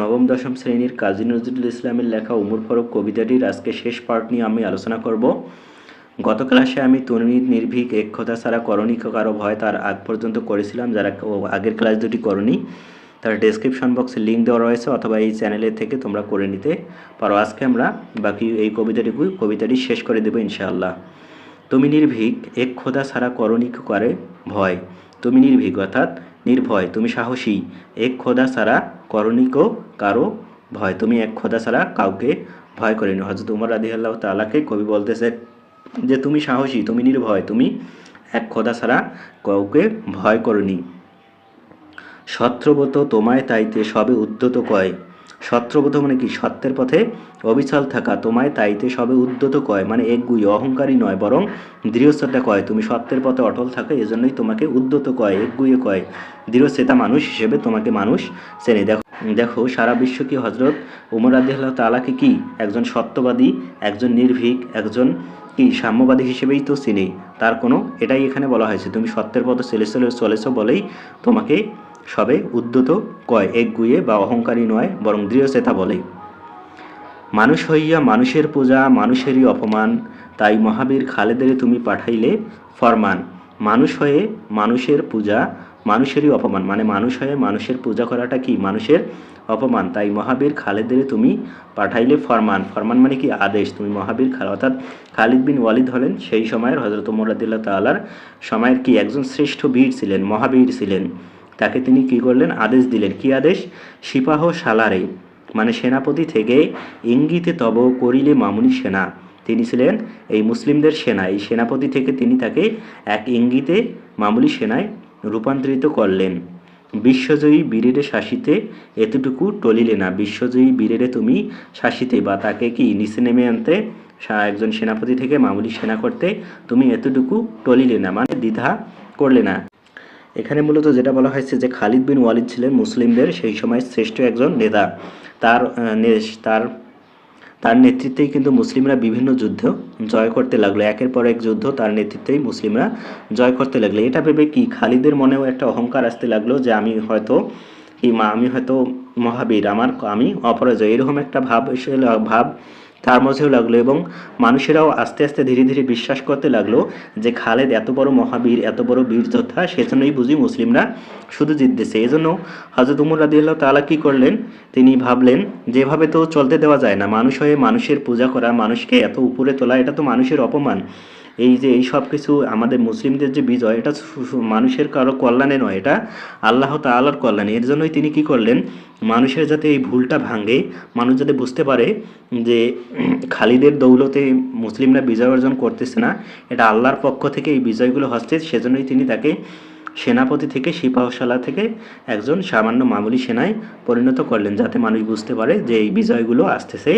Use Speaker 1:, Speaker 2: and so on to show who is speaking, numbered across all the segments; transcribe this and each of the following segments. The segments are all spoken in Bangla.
Speaker 1: নবম, দশম শ্রেণির কাজী নজরুল ইসলামের লেখা উমর ফারুক কবিতাটির আজকে শেষ পার্ট নিয়ে আমি আলোচনা করব। গত ক্লাসে আমি তন্মীর নির্ভীক একতা ছাড়া করণী কারও ভয় তার আগ পর্যন্ত করেছিলাম, যারা আগের ক্লাস দুটি করনি। তার ডেসক্রিপশন বক্সে লিঙ্ক দেওয়া রয়েছে, অথবা এই চ্যানেলে থেকে তোমরা করে নিতে পারো। আজকে আমরা বাকি এই কবিতাটিকে কবিতাটি শেষ করে দেবো ইনশাআল্লাহ। তুমি নির্ভীক, এক খোদা ছাড়া করণী করে ভয়। তুমি নির্ভীক, অর্থাৎ নির্ভয়, তুমি সাহসী। এক খোদা ছাড়া করণিকও কারও ভয়, তুমি এক খোদা ছাড়া কাউকে ভয় করেনি হজরত উমর রাদি আল্লাহ তালাকে কবি বলতেছে যে, তুমি সাহসী, তুমি নির্ভয়, তুমি এক খোদা ছাড়া কাউকে ভয় করনি। শত্রবত তোমায় তাইতে সবে উদ্যত কয়। সত্রব্রত মানে কি? সত্যের পথে অবিচল থাকা। তোমায় তাইতে সবে উদ্যত কয়। মানে একগুই অহংকারী নয়, বরং দৃঢ়শ্রদ্ধা কয়। তুমি সত্যের পথে অটল থাকো, এজন্যই তোমাকে উদ্যত কয় একগুয়ে কয়। দৃঢ়চেতা মানুষ হিসেবে তোমাকে মানুষ চেনে। দেখো দেখো, সারা বিশ্ব কি হজরত উমর আদিল্লাহ তালাকে কি? একজন সত্যবাদী, একজন নির্ভীক, একজন কি সাম্যবাদী হিসেবেই তো চিনি। তার কোনো, এটাই এখানে বলা হয়েছে। তুমি সত্যের পথে চলে চলে চলেছ বলেই তোমাকে সবে উদ্যত, কয় একগুয়ে বা অহংকারী নয়, বরং দৃঢ়চেতা বলে। মানুষ হইয়া মানুষের পূজা, মানুষেরই অপমান, তাই মহাবীর খালেদের তুমি পাঠাইলে ফরমান। মানুষ হয়ে মানুষের পূজা, মানুষেরই অপমান। মানে মানুষ হয়ে মানুষের পূজা করাটা কি? মানুষের অপমান। তাই মহাবীর খালেদের তুমি পাঠাইলে ফরমান। ফরমান মানে কি? আদেশ। তুমি মহাবীর খাল অর্থাৎ খালিদ বিন ওয়ালিদ হলেন, সেই সময়ের হজরত মোরাদিল্লা তাল্লার সময়ের কি? একজন শ্রেষ্ঠ বীর ছিলেন, মহাবীর ছিলেন। তাকে তিনি কি করলেন? আদেশ দিলেন। কি আদেশ? সিপাহ সালারে মানে সেনাপতি থেকে ইঙ্গিতে তব করিলে মামুনি সেনা। তিনি ছিলেন এই মুসলিমদের সেনা। এই সেনাপতি থেকে তিনি তাকে এক ইঙ্গিতে মামুলি সেনায় রূপান্তরিত করলেন। বিশ্বজয়ী বীরেরে শাসিতে এতটুকু টলিলে না। বিশ্বজয়ী বীরেরে তুমি শাসিতে বা তাকে কি নিচে নেমে আনতে একজন সেনাপতি থেকে মামুলি সেনা করতে তুমি এতটুকু টলিলে না মানে দ্বিধা করলে না। এখানে মূলত যেটা বলা হয়েছে যে খালিদ বিন ওয়ালিদ ছিলেন মুসলিমদের সেই সময় শ্রেষ্ঠ একজন নেতা। তার তার তার নেতৃত্বেই কিন্তু মুসলিমরা বিভিন্ন যুদ্ধ জয় করতে লাগল। একের পর এক যুদ্ধ তার নেতৃত্বেই মুসলিমরা জয় করতে লাগল। এটা ভেবে কি খালিদের মনেও একটা অহংকার আসতে লাগল যে আমি হয়তো কি মা, আমি হয়তো মহাবীর, আমার, আমি অপরাজয়। এরকম একটা ভাব ভাব তার মধ্যেও লাগল এবং মানুষেরাও আস্তে আস্তে ধীরে ধীরে বিশ্বাস করতে লাগল যে খালেদ এত বড় মহাবীর, এত বড় বীর যোদ্ধা সেজন্যই বুঝি মুসলিমরা শুধু জিততেছে। এই জন্য হজরত উমর রাদিল্লাহ তালা কি করলেন? তিনি ভাবলেন, যেভাবে তো চলতে দেওয়া যায় না। মানুষ হয়ে মানুষের পূজা করা, মানুষকে এত উপরে তোলা, এটা তো মানুষের অপমান। এই যে এই সব কিছু আমাদের মুসলিমদের যে বিজয়, এটা মানুষের কারও কল্যাণে নয়, এটা আল্লাহ তাআলার কল্যাণে। এর জন্যই তিনি কি করলেন? মানুষের যাতে এই ভুলটা ভাঙে, মানুষ যাতে বুঝতে পারে যে খালিদের দৌলতে মুসলিমরা বিজয় অর্জন করতেছে না, এটা আল্লাহর পক্ষ থেকে এই বিজয়গুলো হচ্ছে, সেজন্যই তিনি তাকে সেনাপতি থেকে, সিপাহশালা থেকে একজন সামান্য মামুলি সেনায় পরিণত করলেন, যাতে মানুষ বুঝতে পারে যে এই বিজয়গুলো আসতেছে।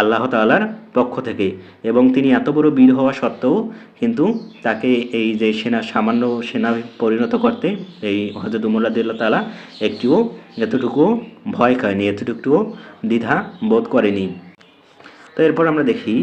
Speaker 1: আল্লাহ তাআলার পক্ষ থেকে। এবং তিনি এত বড় বীর হওয়া সত্ত্বেও কিন্তু তাকে এই যে সেনা, সামান্য সেনা পরিণত করতে এই হজরত উমর রাদিয়াল্লাহু তাআলা একটিও এতটুকু ভয় খায়নি, এতটুকুও দ্বিধা বোধ করেনি। তো এরপর আমরা দেখি,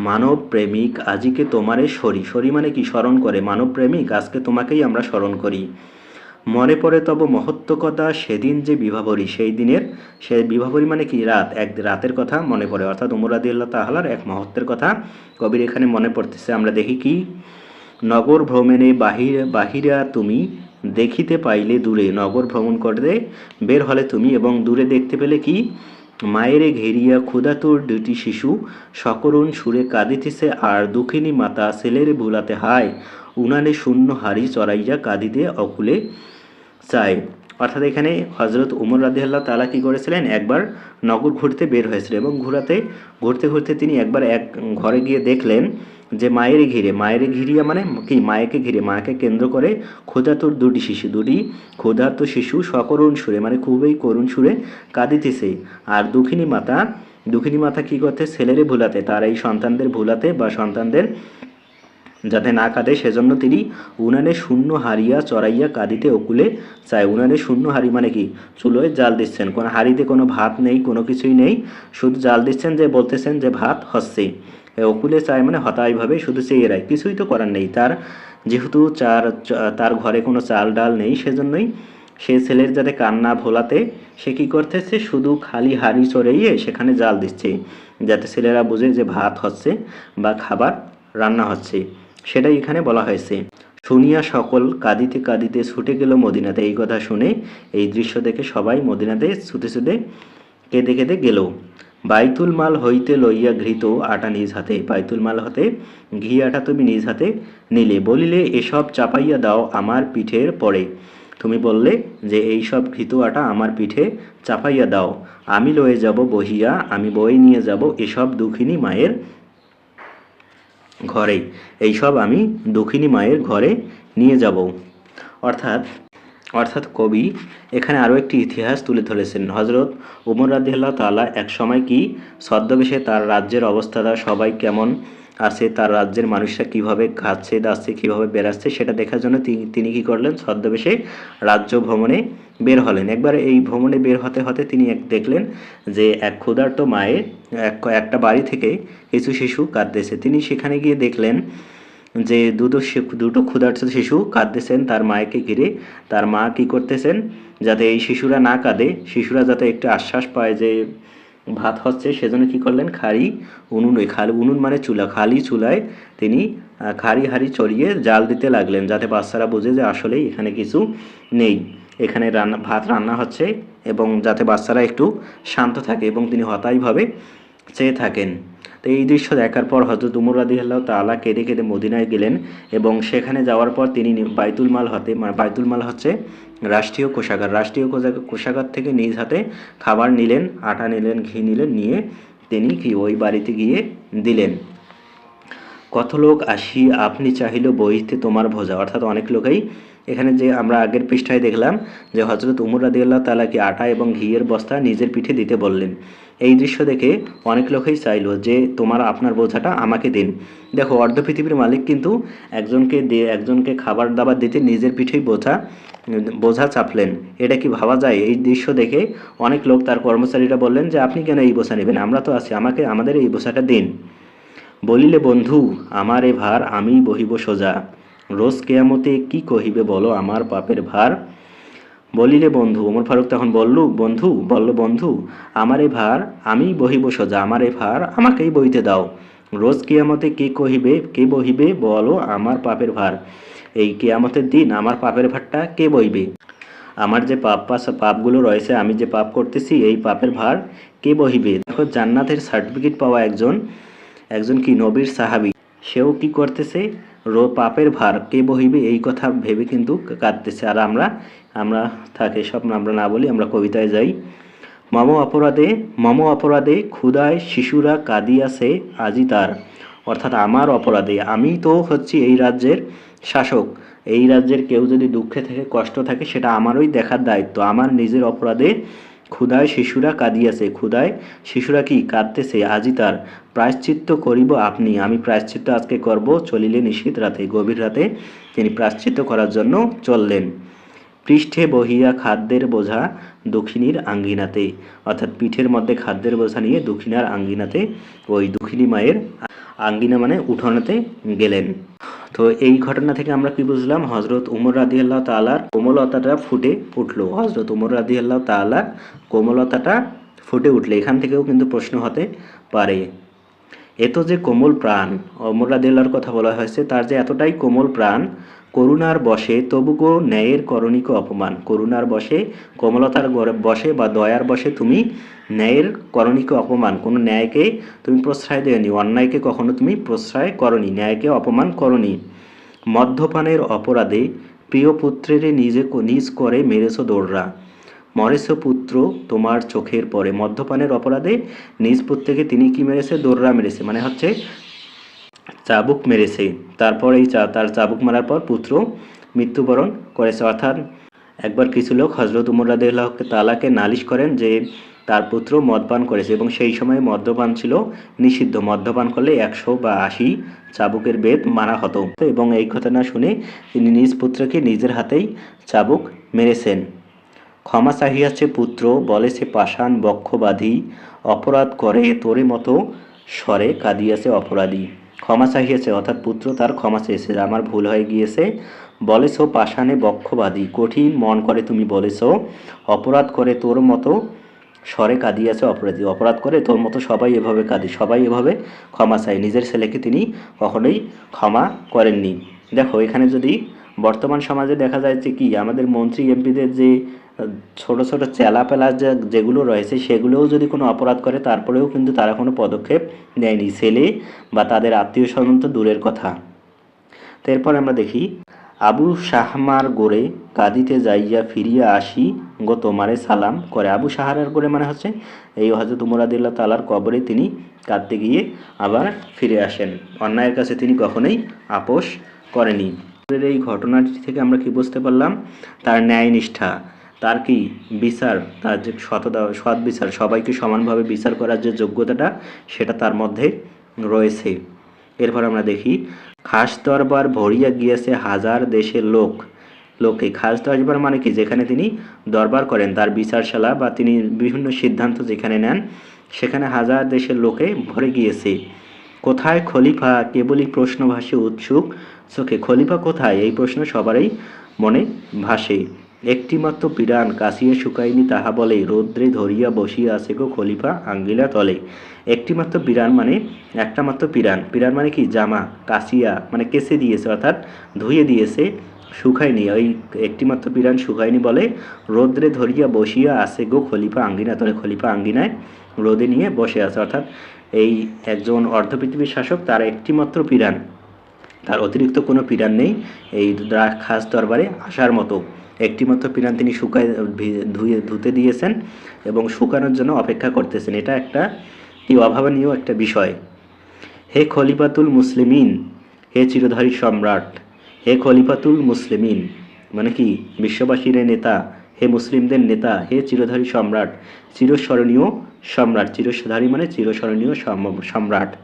Speaker 1: মানব প্রেমিক আজিকে তোমারে সরি। সরি মানে কি? স্মরণ করে। মানব প্রেমিক, আজকে তোমাকেই আমরা স্মরণ করি। মনে পড়ে তব মহত্ব কথা সেদিন যে বিভাবরী, সেই দিনের, সে বিভাবরী মানে কি? রাত, এক রাতের কথা মনে পড়ে। অর্থাৎ উমর আল্লাহ তাহলার এক মহত্বের কথা কবির এখানে মনে পড়তেছে। আমরা দেখি কি? নগর ভ্রমণে বাহির, বাহিরা তুমি দেখিতে পাইলে দূরে। নগর ভ্রমণ করতে বের হলে তুমি এবং দূরে দেখতে পেলে কি? মায়েরে ঘেরিয়া ক্ষুধাতুর দুটি শিশু সকরুণ সুরে কাঁদিতেছে, আর দুঃখিনী মাতা ছেলেরে ভুলাতে হায়। উনানে শূন্য হাড়ি চড়াইয়া কাঁদিতে অকুলে চায় অর্থাৎ এখানে হজরত উমর রাদিয়াল্লাহ তালা কি করেছিলেন? একবার নগর ঘুরতে বের হয়েছিলেন এবং ঘোরাতে, ঘুরতে ঘুরতে তিনি একবার এক ঘরে গিয়ে দেখলেন যে মায়ের ঘিরে, মায়ের ঘিরিয়া মানে কি? মায়েকে ঘিরে, মাকে কেন্দ্র করে ক্ষুধাতুর দুটি শিশু, দুটি ক্ষুধার্ত শিশু সকরুণ সুরে মানে খুবই করুণ সুরে কাঁদিতেছে। আর দুঃখিনী মাতা দুঃখিনী মাতা কি করতে? ছেলেরে ভুলাতে, তার এই সন্তানদের ভুলাতে বা সন্তানদের যাতে না কাঁদে, সেজন্য তিনি উনানে শূন্য হারিয়া চড়াইয়া কাঁদিতে অকুলে চায়। উনানে শূন্য হাড়ি মানে কি? চুলোয় জাল দিচ্ছেন। কোনো হাড়িতে কোনো ভাত নেই, কোনো কিছুই নেই, শুধু জাল দিচ্ছেন যে বলতেছেন যে ভাত হচ্ছে। অকুলে চায় মানে হতাশভাবে শুধু চেয়ে রায়। কিছুই তো করার নেই। তার যেহেতু চার, তার ঘরে কোনো চাল ডাল নেই, সেজন্যই সে ছেলের যাতে কান্না ভোলাতে, সে কী করতেছে? শুধু খালি হাড়ি চড়াইয়ে সেখানে জাল দিচ্ছে, যাতে ছেলেরা বুঝে যে ভাত হচ্ছে বা খাবার রান্না হচ্ছে। সেটাই এখানে বলা হয়েছে। শুনিয়া সকল কাঁদিতে কাঁদিতে ছুটে গেল মদিনাতে। এই কথা শুনে এই দৃশ্য দেখে সবাই মদিনাতে ছুটে ছুটে কেঁদে কেঁদে গেল। বাইতুল মাল হইতে লইয়া ঘৃত আটা নিজ হাতে। বাইতুল মাল হতে ঘি আটা তুমি নিজ হাতে নিলে। বলিলে, এসব চাপাইয়া দাও আমার পিঠের পরে। তুমি বললে যে, এই সব ঘৃত আটা আমার পিঠে চাপাইয়া দাও। আমি লয়ে যাব বহিয়া, আমি বয়ে নিয়ে যাব এসব দুঃখিনী মায়ের ঘরে। এইসব আমি দক্ষিণী মায়ের ঘরে নিয়ে যাব। অর্থাৎ অর্থাৎ কবি এখানে আরও একটি ইতিহাস তুলে ধরেছেন। হজরত উমর রাদিল্লা তালা এক সময় কি ছদ্মবেশে তার রাজ্যের অবস্থাটা সবাই কেমন আছে তার রাজ্যের মানুষরা কীভাবে খাচ্ছে, দাচ্ছে, কীভাবে বেরাচ্ছে সেটা দেখার জন্য তিনি কী করলেন? ছদ্মবেশে রাজ্য ভ্রমণে বের হলেন। একবার এই ভ্রমণে বের হতে হতে তিনি এক, দেখলেন যে এক ক্ষুধার্ত মায়ের এক, একটা বাড়ি থেকে কিছু শিশু কাঁদতেছে। তিনি সেখানে গিয়ে দেখলেন যে দুটো দুটো ক্ষুধার্ত শিশু কাঁদতেছেন। তার মাকে ঘিরে তার মা কি করতেছেন? যাতে এই শিশুরা না কাঁদে, শিশুরা যাতে একটু আশ্বাস পায় যে ভাত হচ্ছে, সেজন্য কি করলেন, খাড়ি, উনুন, ওই খালি উনুন মানে চুলা, খালি চুলায় তিনি খাড়ি, হাড়ি চড়িয়ে জাল দিতে লাগলেন, যাতে বাচ্চারা বোঝে যে আসলেই এখানে কিছু নেই। এখানে রান্না, ভাত রান্না হচ্ছে এবং যাতে বাচ্চারা একটু শান্ত থাকে এবং তিনি হতাশভাবে চেয়ে থাকেন। তো এই দৃশ্য দেখার পর হজরত উমর রাদি আল্লাহ তালা কেঁদে কেঁদে মদিনায় গেলেন এবং সেখানে যাওয়ার পর তিনি বাইতুল মাল হতে মানে বাইতুল মাল হচ্ছে রাষ্ট্রীয় কোষাগার। রাষ্ট্রীয় কোষা- কোষাগার থেকে নিজ হাতে খাবার নিলেন, আটা নিলেন, ঘি নিলেন, নিয়ে তিনি কি ওই বাড়িতে গিয়ে দিলেন। কত লোক আসি, আপনি চাহিল বইতে তোমার ভোজা। অর্থাৎ অনেক লোকেই এখানে যে আমরা আগের পৃষ্ঠায় দেখলাম যে হজরত উমর রাদিয়াল্লাহ তালাকে আটা এবং ঘিয়ের বস্তা নিজের পিঠে দিতে বললেন। এই দৃশ্য দেখে অনেক লোকেই চাইলো যে তোমার আপনার বোঝাটা আমাকে দিন। দেখো, অর্ধ পৃথিবীর মালিক কিন্তু একজনকে দিয়ে একজনকে খাবার দাবার দিতে নিজের পিঠেই বোঝা বোঝা চাপলেন। এটা কি ভাবা যায়? এই দৃশ্য দেখে অনেক লোক তার কর্মচারীরা বললেন যে, আপনি কেন এই বোঝা নেবেন? আমরা তো আছি, আমাকে, আমাদের এই বোঝাটা দিন। বলিলে, বন্ধু, আমার এ ভার আমি বহিব সোজা। রোজ কেয়ামতে কি কহিবে বলো আমার পাপের ভার? বলিলে বন্ধু, ওমর ফারুক তখন বলল, বন্ধু বলল, বন্ধু, আমার এ ভার আমি বহিব সোজা, আমার এ ভার, আমাকেই বইতে দাও। রোজ কেয়ামতে কে কহিবে, কে বহিবে বলো আমার পাপের ভার। এই কেয়ামতের দিন আমার পাপের ভারটা কে বইবে? আমার যে পাপ পাপগুলো রয়েছে, আমি যে পাপ করতেছি, এই পাপের ভার কে বহিবে? দেখো, জান্নাতের সার্টিফিকেট পাওয়া একজন একজন কি নবীর সাহাবী। সেও কি করতেছে? রো পাপের ভার, কে বহিবে এই কথা ভেবে কিন্তু কাঁদতেছে। আর আমরা আমরা থাকে সব, আমরা না বলি আমরা কবিতায় যাই। মম অপরাধে মম অপরাধে ক্ষুদায় শিশুরা কাঁদিয়াছে আজি তার। অর্থাৎ আমার অপরাধে। আমি তো হচ্ছি এই রাজ্যের শাসক। এই রাজ্যের কেউ যদি দুঃখে থেকে, কষ্ট থাকে, সেটা আমারই দেখার দায়িত্ব। আমার নিজের অপরাধে ক্ষুধায় শিশুরা কাঁদিয়াছে। ক্ষুধায় শিশুরা কি? কাঁদতেছে আজি তার। প্রায়শ্চিত্ত করিব আপনি। আমি প্রায়শ্চিত্ত আজকে করব, চলিলে নিশীত রাতে, গভীর রাতে তিনি প্রায়শ্চিত্ত করার জন্য চললেন। পৃষ্ঠে বহিয়া খাদ্যের বোঝা দক্ষিণীর আঙ্গিনাতে, অর্থাৎ পিঠের মধ্যে খাদ্যের বোঝা নিয়ে দক্ষিণার আঙ্গিনাতে, ওই দক্ষিণী মায়ের আঙ্গিনা মানে উঠোনেতে গেলেন। তো এই ঘটনা থেকে আমরা কি বুঝলাম? হজরত উমর রাদি আল্লাহ তালার কোমলতাটা ফুটে উঠল। হজরত উমর রাদি আল্লাহ তালার কোমলতাটা ফুটে উঠলে। এখান থেকেও কিন্তু প্রশ্ন হতে পারে। এত যে কোমল প্রাণ অমর রাদিয়াল্লাহর কথা বলা হয়েছে, তার যে এতটাই কোমল প্রাণ, করুণার বসে তবুগো ন্যায়ের করণিক অপমান। করুণার বসে কোমলতার বসে বা দয়ার বসে তুমি ন্যায়ের করণিক অপমান। কোনো ন্যায়কে তুমি প্রশ্রয় দেয়নি অন্যায়কে কখনো তুমি প্রশ্রয় করনি, ন্যায়কে অপমান করনি। মদ্যপানের অপরাধে প্রিয় পুত্রের নিজে নিজ করে মেরেছ দৌড়রা পুত্র তোমার চোখের পরে। মদ্যপানের অপরাধে নিজ পুত্রকে তিনি কি মেরেছে? দোররা মেরেছে মানে হচ্ছে চাবুক মেরেছে। তারপর এই চা- তার চাবুক মারার পর পুত্র মৃত্যুবরণ করেছে। অর্থাৎ একবার কিছু লোক হজরত উমর তালাকে নালিশ করেন যে তার পুত্র মদপান করেছে এবং সেই সময় মদ্যপান ছিল নিষিদ্ধ। মদ্যপান করলে একশো বা আশি চাবুকের বেদ মারা হতো। এবং এই ঘটনা শুনে তিনি নিজ পুত্রকে নিজের হাতেই চাবুক মেরেছেন। ক্ষমা চাহিয়াছে পুত্র বলেছে পাষাণ বক্ষ বাঁধি অপরাধ করে তোরে মতো স্বরে কাঁদিয়াছে অপরাধী। ক্ষমা চাহিয়েছে, অর্থাৎ পুত্র তার ক্ষমা চেয়েছে আমার ভুল হয়ে গিয়েছে। বলেছ, পাষাণে বক্ষবাদী, কঠিন মন করে তুমি বলেছ, অপরাধ করে তোর মতো স্বরে কাঁদিয়াছে অপরাধী। অপরাধ করে তোর মতো সবাই এভাবে কাঁদি, সবাই এভাবে ক্ষমা চায়। নিজের ছেলেকে তিনি কখনোই ক্ষমা করেননি। দেখো, এখানে যদি বর্তমান সমাজে দেখা যায় যে কি, আমাদের মন্ত্রী, এমপিদের যে ছোট ছোট চেলাপেলা যে, যেগুলো রয়েছে, সেগুলোও যদি কোনো অপরাধ করে, তারপরেও কিন্তু তারা কোনো পদক্ষেপ নেয়নি। ছেলে বা তাদের আত্মীয় স্বজন তো দূরের কথা। তো এরপর আমরা দেখি, আবু শাহমার গোরে কাঁদিতে যাইয়া ফিরিয়া আসি গো তোমারে সালাম করে। আবু শাহারার গোরে মানে হচ্ছে, এই হজরত মুরাদিল্লাহ তালার কবরে তিনি কাঁদতে গিয়ে আবার ফিরে আসেন। অন্যায়ের কাছে তিনি কখনোই আপোষ করেনি এই ঘটনাটি থেকে আমরা কি বুঝতে পারলাম? তার ন্যায় নিষ্ঠা। তার কি বিচার? তার যে সততা সৎ বিচার, সবাইকে সমানভাবে বিচার করার যে যোগ্যতাটা, সেটা তার মধ্যে রয়েছে। এরপর আমরা দেখি, খাস দরবার ভরিয়া গিয়েছে হাজার দেশের লোক। লোকে, খাস দরবার মানে কি? যেখানে তিনি দরবার করেন, তার বিচারশালা বা তিনি বিভিন্ন সিদ্ধান্ত যেখানে নেন, সেখানে হাজার দেশের লোকে ভরে গিয়েছে। কোথায় খলিফা, কেবলই প্রশ্ন ভাসে উৎসুক চোখে খলিফা কোথায়? এই প্রশ্ন সবারই মনে ভাসে। একটিমাত্র পিরান কাশিয়ে শুকাইনি তাহা বলে, রৌদ্রে ধরিয়া বসিয়া আছে গো খলিফা আঙ্গিলা তলে। একটিমাত্র পিরান মানে একটা মাত্র পিরান। পিরান মানে কি? জামা, কাশিয়া মানে কেসে দিয়েছে, অর্থাৎ ধুয়ে দিয়েছে, শুকায়নি। ওই একটিমাত্র পিরান শুকায়নি বলে, রৌদ্রে ধরিয়া বসিয়া আছে গো খলিফা আঙ্গিনা তলে। খলিফা আঙ্গিনায় রোদে নিয়ে বসে আছে, অর্থাৎ এই একজন অর্ধপৃথিবীর শাসক, তার একটিমাত্র পিরান। তার অতিরিক্ত কোনো পিরান নেই। এই খাস দরবারে আসার মতো একটিমাত্র পিরান তিনি শুকায় ধুয়ে, ধুতে দিয়েছেন এবং শুকানোর জন্য অপেক্ষা করতেছেন। এটা একটা কি অভাবনীয় একটা বিষয়। হে খলিফাতুল মুসলিমিন, হে চিরধারী সম্রাট, হে খলিফাতুল মুসলিমিন মানে কি, বিশ্ববাসীর নেতা, হে মুসলিমদের নেতা, হে চিরধারী সম্রাট, চিরস্মরণীয় সম্রাট, চিরস্মরণী মানে চিরস্মরণীয় সম- সম্রাট।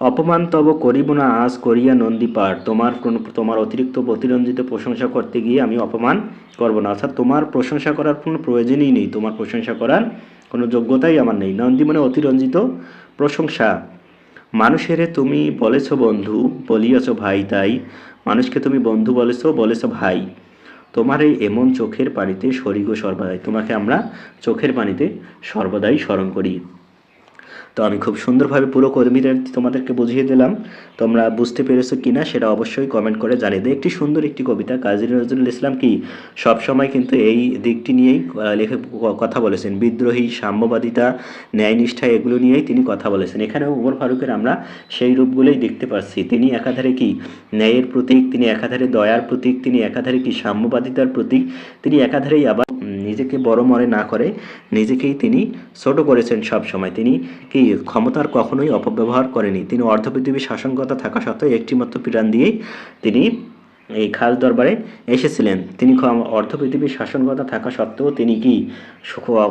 Speaker 1: অপমান তব করিব না, আজ করিয়া নন্দীপার তোমার তোমার অতিরিক্ত অতিরঞ্জিত প্রশংসা করতে গিয়ে আমি অপমান করব না। অর্থাৎ তোমার প্রশংসা করার কোনো প্রয়োজনই নেই। তোমার প্রশংসা করার কোনো যোগ্যতাই আমার নেই। নন্দী মানে অতিরঞ্জিত প্রশংসা। মানুষেরে তুমি বলেছ বন্ধু, বলিয়াছ ভাই, তাই মানুষকে তুমি বন্ধু বলেছ বলেছ ভাই। তোমার এই এমন চোখের পানিতে সরিগ সর্বদাই। তোমাকে আমরা চোখের পানিতে সর্বদাই স্মরণ করি। তো আমি খুব সুন্দরভাবে পুরো কর্মীদের তোমাদেরকে বুঝিয়ে দিলাম। তোমরা বুঝতে পেরেছ কিনা সেটা অবশ্যই কমেন্ট করে জানিয়ে দেয় একটি সুন্দর একটি কবিতা, কাজী নজরুল ইসলাম কি? সবসময় কিন্তু এই দিকটি নিয়েই লেখে কথা বলেছেন। বিদ্রোহী, সাম্যবাদিতা, ন্যায়নিষ্ঠা এগুলো নিয়েই তিনি কথা বলেছেন। এখানে উমর ফারুকের আমরা সেই রূপগুলোই দেখতে পাচ্ছি। তিনি একাধারে কি? ন্যায়ের প্রতীক, তিনি একাধারে দয়ার প্রতীক, তিনি একাধারে কি? সাম্যবাদিতার প্রতীক, তিনি একাধারেই আবার নিজেকে বড় মনে না করে, নিজেকেই তিনি ছোট করেছেন সব সময় তিনি কি ক্ষমতার কখনোই অপব্যবহার করেনি। তিনি অর্ধপৃথিবী শাসনকর্তা থাকা সত্ত্বেও একটিমাত্র পিরান দিয়েই তিনি এই খাস দরবারে এসেছিলেন। তিনি খ- অর্ধপৃথিবীর শাসনকর্তা থাকা সত্ত্বেও তিনি কি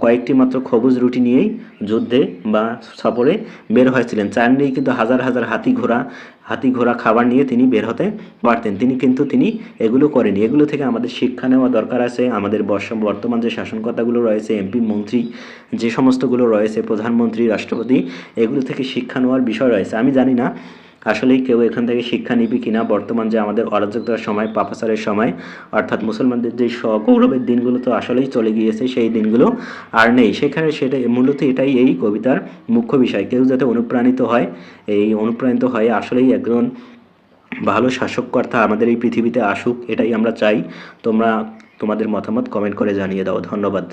Speaker 1: কয়েকটি মাত্র খবুজ রুটি নিয়েই যুদ্ধে বা সফরে বের হয়েছিলেন? চাননি কিন্তু হাজার হাজার হাতি ঘোড়া হাতি ঘোড়া খাবার নিয়ে তিনি বের হতে পারতেন। তিনি কিন্তু তিনি এগুলো করেনি এগুলো থেকে আমাদের শিক্ষা নেওয়া দরকার আছে। আমাদের বর্ষ- বর্তমান যে শাসনকর্তাগুলো রয়েছে, এমপি, মন্ত্রী, যে সমস্তগুলো রয়েছে, প্রধানমন্ত্রী, রাষ্ট্রপতি, এগুলো থেকে শিক্ষা নেওয়ার বিষয় রয়েছে। আমি জানি না আসলেই কেউ এখান থেকে শিক্ষা নিবি কিনা, বর্তমান যে আমাদের অরাজকতার সময় পাপাচারের সময়, অর্থাৎ মুসলমানদের যে গৌরবের দিনগুলো তো আসলেই চলে গিয়েছে, সেই দিনগুলো আর নেই। সেখানে সেটা মূলত এটাই এই কবিতার মুখ্য বিষয়। কেউ যাতে অনুপ্রাণিত হয়, এই অনুপ্রাণিত হয়ে আসলেই একজন ভালো শাসককর্তা আমাদের এই পৃথিবীতে আসুক, এটাই আমরা চাই। তোমরা তোমাদের মতামত কমেন্ট করে জানিয়ে দাও। ধন্যবাদ।